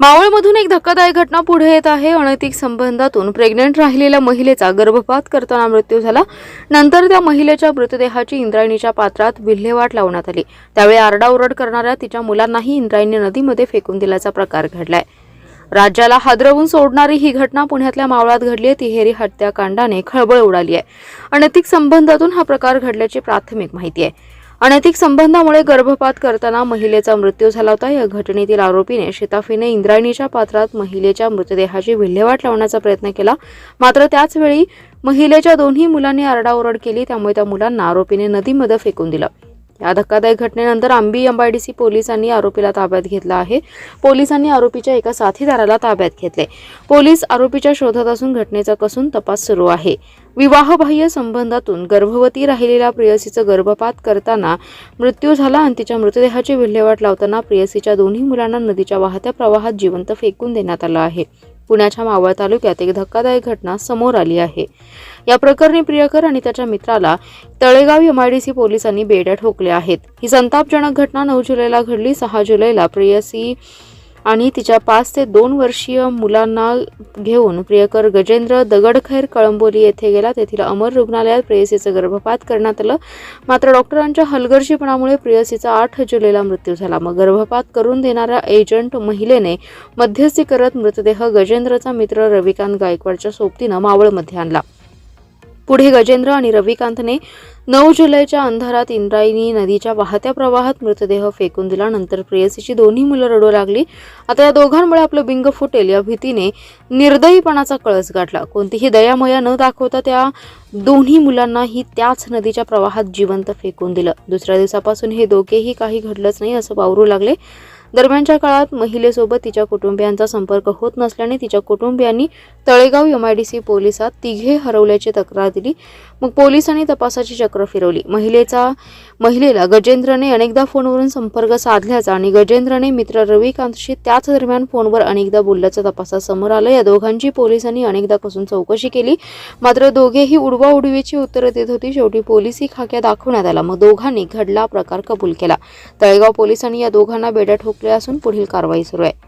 मावळमधून एक धक्कादायक घटना पुढे येत आहे. अनैतिक संबंधातून प्रेग्नंट राहिलेल्या महिलेचा गर्भपात करताना मृत्यू झाला. नंतर त्या महिलेच्या मृतदेहाची इंद्रायणीच्या पात्रात विल्हेवाट लावण्यात आली. त्यावेळी आरडाओरड करणाऱ्या तिच्या मुलांनाही इंद्रायणी नदीमध्ये फेकून दिल्याचा प्रकार घडलाय. राज्याला हादरवून सोडणारी ही घटना पुण्यातल्या मावळात घडली आहे. तिहेरी हत्याकांडाने खळबळ उडाली आहे. अनैतिक संबंधातून हा प्रकार घडल्याची प्राथमिक माहिती आहे. अनैतिक संबंधामुळे गर्भपात करताना महिलेचा मृत्यू झाला होता. या घटनेतील आरोपीने शिताफीने इंद्रायणीच्या पात्रात महिलेच्या मृतदेहाची विल्हेवाट लावण्याचा प्रयत्न केला. मात्र त्याचवेळी महिलेच्या दोन्ही मुलांनी आरडाओरड केली त्यामुळे त्या मुलांना आरोपीने नदीमध्ये फेकून दिलं. या धक्कादायक घटनेनंतर आंबी एमआयडीसी पोलिसांनी आरोपीला ताब्यात घेतला आहे. पोलिसांनी आरोपीच्या एका साथीदाराला ताब्यात घेतले पोलीस आरोपीच्या शोधात असून घटनेचा कसून तपास सुरू आहे. विवाहबाह्य संबंधातून गर्भवती राहिलेल्या प्रेयसीचं गर्भपात करताना मृत्यू झाला आणि तिच्या मृतदेहाची विल्हेवाट लावताना प्रेयसीच्या दोन्ही मुलांना नदीच्या वाहत्या प्रवाहात जिवंत फेकून देण्यात आलं आहे. पुण्याच्या मावळ तालुक्यात एक धक्कादायक घटना समोर आली आहे. या प्रकरणी प्रियकर आणि त्याच्या मित्राला तळेगाव एमआयडीसी पोलिसांनी बेड्या ठोकल्या आहेत. ही संतापजनक घटना नऊ जुलैला घडली. सहा जुलैला प्रियसी आणि तिच्या पाच ते दोन वर्षीय मुलांना घेऊन प्रियकर गजेंद्र दगडखैर कळंबोली येथे गेला. तेथील अमर रुग्णालयात प्रेयसीचं गर्भपात करण्यात आलं. मात्र डॉक्टरांच्या हलगर्जीपणामुळे प्रेयसीचा आठ जुलैला मृत्यू झाला. मग गर्भपात करून देणाऱ्या एजंट महिलेने मध्यस्थी करत मृतदेह गजेंद्रचा मित्र रविकांत गायकवाडच्या सोबतीनं मावळमध्ये आणला. पुढे गजेंद्र आणि रविकांतने नऊ जुलैच्या अंधारात इंद्रायणी नदीच्या वाहत्या प्रवाहात मृतदेह फेकून दिला. नंतर प्रेयसीची दोन्ही मुलं रडू लागली. आता या दोघांमुळे आपलं बिंग फुटेल या भीतीने निर्दयीपणाचा कळस गाठला. कोणतीही दयामया न दाखवता त्या दोन्ही मुलांनाही त्याच नदीच्या प्रवाहात जिवंत फेकून दिलं. दुसऱ्या दिवसापासून हे दोघेही काही घडलंच नाही असं वावरू लागले. दरम्यानच्या काळात महिलेसोबत तिच्या कुटुंबियांचा संपर्क होत नसल्याने तिच्या कुटुंबियांनी तळेगाव एमआयडीसी पोलिसात तिघे हरवल्याची तक्रार दिली. मग पोलिसांनी तपासाची चक्र फिरवली. महिलेचा महिलेला गजेंद्रने अनेकदा फोनवरून संपर्क साधल्याचा आणि गजेंद्रने मित्र रविकांतशी त्याच दरम्यान फोनवर अनेकदा बोलल्याचं तपासात समोर आलं. या दोघांची पोलिसांनी अनेकदा कसून चौकशी केली. मात्र दोघेही उडवा उडवीची उत्तरं देत होती. शेवटी पोलिसी खाक्या दाखवण्यात आला. मग दोघांनी घडला प्रकार कबूल केला. तळेगाव पोलिसांनी या दोघांना बेड्या प्रक्रिया असून पुढील कारवाई सुरू आहे.